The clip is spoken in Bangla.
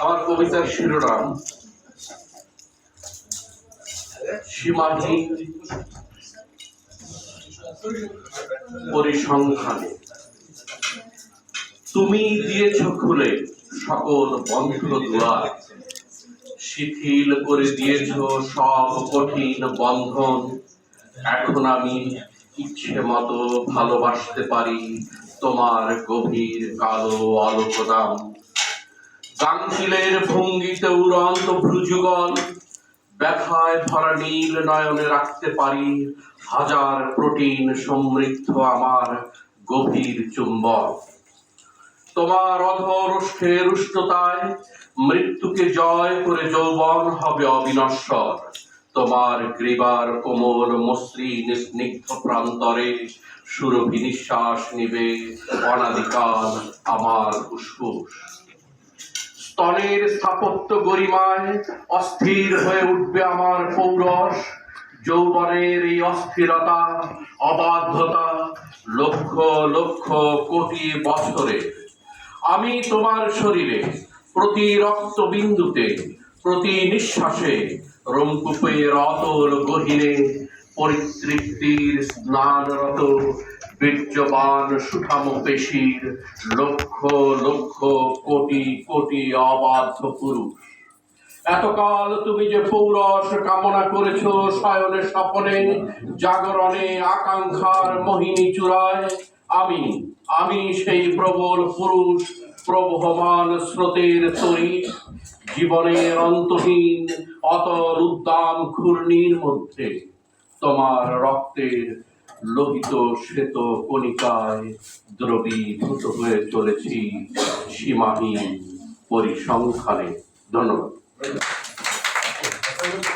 আমার কবিতার শিরোনাম সীমাহীন পরিসংখ্যানে। তুমি দিয়েছ খুলে সকল বন্ধ দুয়ার শিথিল করে দিয়েছ সব কঠিন বন্ধন। এখন আমি ইচ্ছে মতো ভালোবাসতে পারি তোমার গভীর কালো আলোকদাম গাঙ্কিলের ভঙ্গিতে উড়ন্ত ভ্রুযুগল, ব্যথায় ভরা নীল নয়নে রাখতে পারি হাজার প্রোটিন সমৃদ্ধ আমার গভীর চুম্বক। তোমার অধর ওষ্ঠের উষ্ণতায় মৃত্যুকে জয় করে যৌবন হবে অবিনশ্বর। তোমার গ্রীবার কোমল মসৃণ স্নিগ্ধ প্রান্তরে সুরভি নিঃশ্বাস নিবে অনাদিকাল আমার ফুসফুস। স্তনের স্থাপত্য গরিমায় অস্থির হয়ে উঠবে আমার পৌরস। যৌবনের এই অস্থিরতা, অবাধ্যতা লক্ষ লক্ষ কোটি বছরে। আমি তোমার শরীরে প্রতি রক্ত বিন্দুতে প্রতি নিঃশ্বাসে রোমকূপের অতল গহীনে পরিতৃপ্তির স্নানরত বীর্যবান সুঠাম পেশির লক্ষ লক্ষ কোটি কোটি অবাধ্য পুরুষ। এতকাল তুমি যে পৌরস কামনা করেছ শয়নে স্বপনে, জাগরণে আকাঙ্ক্ষার মোহিনী চূড়ায়, আমি আমি সেই প্রবল পুরুষ, প্রবহমান স্রোতের তরি জীবনের অন্তহীন অতল উদ্দাম ঘূর্ণির মধ্যে তোমার রক্তের লোহিত শ্বেত কণিকায় দ্রবীভূত হয়ে চলেছি সীমাহীন পরিসংখ্যানে। ধন্যবাদ।